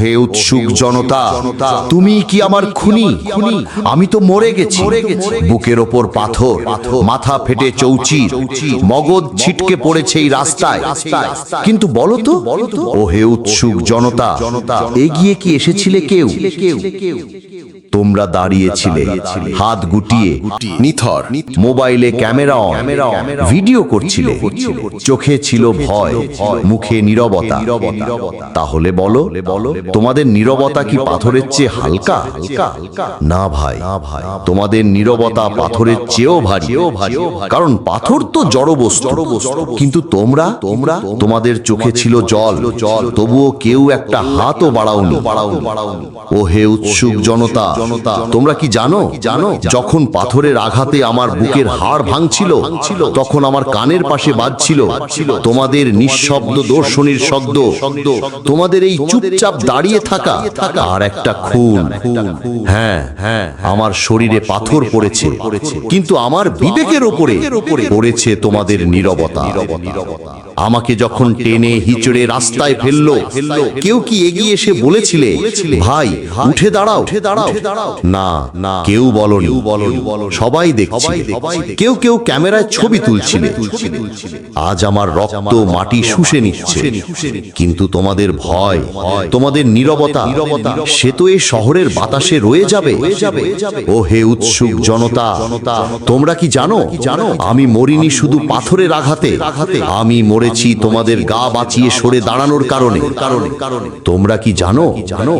হে উৎসুক জনতা তুমি কি আমার খুনি? আমি তো মরে গেছি। বুকের ওপর পাথর মাথা ফেটে চৌচির মগজ ছিটকে পড়েছে এই রাস্তায়। কিন্তু বলো তো ও হে উৎসুক জনতা এগিয়ে কি এসেছিলে কেউ? তোমরা দাঁড়িয়েছিলে হাত গুটিয়ে নিথর মোবাইলে ক্যামেরা অন ভিডিও করছিলে। চোখে ছিল ভয় মুখে নীরবতা। তাহলে বলো বলো তোমাদের নীরবতা কি পাথরের চেয়ে হালকা? না ভাই, তোমাদের নীরবতা পাথরের চেয়েও ভারী। কারণ পাথর তো জড় বস্তু। কিন্তু তোমরা তোমরা তোমাদের চোখে ছিল জল। তবুও কেউ একটা হাতও বাড়াওনি। ও হে উৎসুক জনতা, তোমরা কি জানো জানো? যখন পাথরের আঘাতে আমার বুকের হাড় ভাঙছিল, তখন আমার কানের পাশে বাজছিল, তোমাদের নিঃশব্দ দর্শনীর শব্দ। তোমাদের এই চুপচাপ দাঁড়িয়ে থাকা আর একটা খুন। হ্যাঁ হ্যাঁ আমার শরীরে পাথর পড়েছে। কিন্তু আমার বিবেকের ওপরে পড়েছে তোমাদের নীরবতা। আমাকে যখন টেনে হিচড়ে রাস্তায় ফেলল কেউ কি এগিয়ে এসে বলেছিলে ভাই উঠে দাঁড়াও। উঠে দাঁড়াও। না না কেউ বলনি। সবাই দেখছে। কেউ কেউ ক্যামেরায় ছবি তুলছিলে। আজ আমার রক্ত মাটি শুষে নিচ্ছে। কিন্তু তোমাদের ভয় তোমাদের নীরবতা সে তো এই শহরের বাতাসে রয়ে যাবে। ও হে উৎসুক জনতা তোমরা কি জানো? জানো? আমি মরিনি শুধু পাথরের আঘাতে। আমি মরেছি তোমাদের গা বাঁচিয়ে সরে দাঁড়ানোর কারণে। তোমরা কি জানো?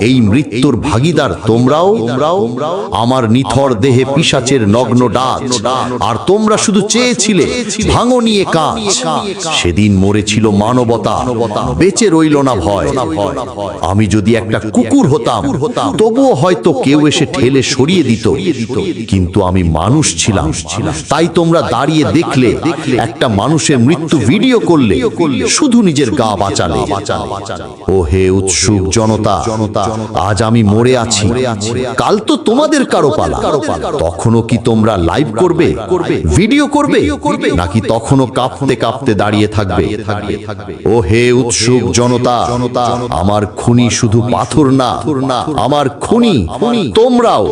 এই মৃত্যুর ভাগিদার তোমরাও? তোমরাও? আমার নিথর দেহে পিসাচের নগ্ন ডাক আর তোমরা শুধু চেয়েছিলে ভাঙো নিয়ে কাজ। সেদিন মরেছিল মানবতা। বেঁচে রইল না ভয়। আমি যদি একটা কুকুর হতাম তবুও হয়তো কেউ এসে ঠেলে সরিয়ে দিত। কিন্তু আমি মানুষ ছিলাম। তাই তোমরা দাঁড়িয়ে দেখলে একটা মানুষের মৃত্যু ভিডিও করলে। শুধু নিজের গা বাঁচালে। ও হে উৎসুক জনতা আজ আমি মরে আছি। কাল তো তোমাদের কারও পালা। তখনও কি তোমরা লাইভ করবে? ভিডিও করবে। নাকি তখনও কাঁপতে কাঁপতে দাঁড়িয়ে থাকবে? ও হে উৎসুক জনতা আমার খুনি শুধু পাথর না আমার খুনি তোমরাও।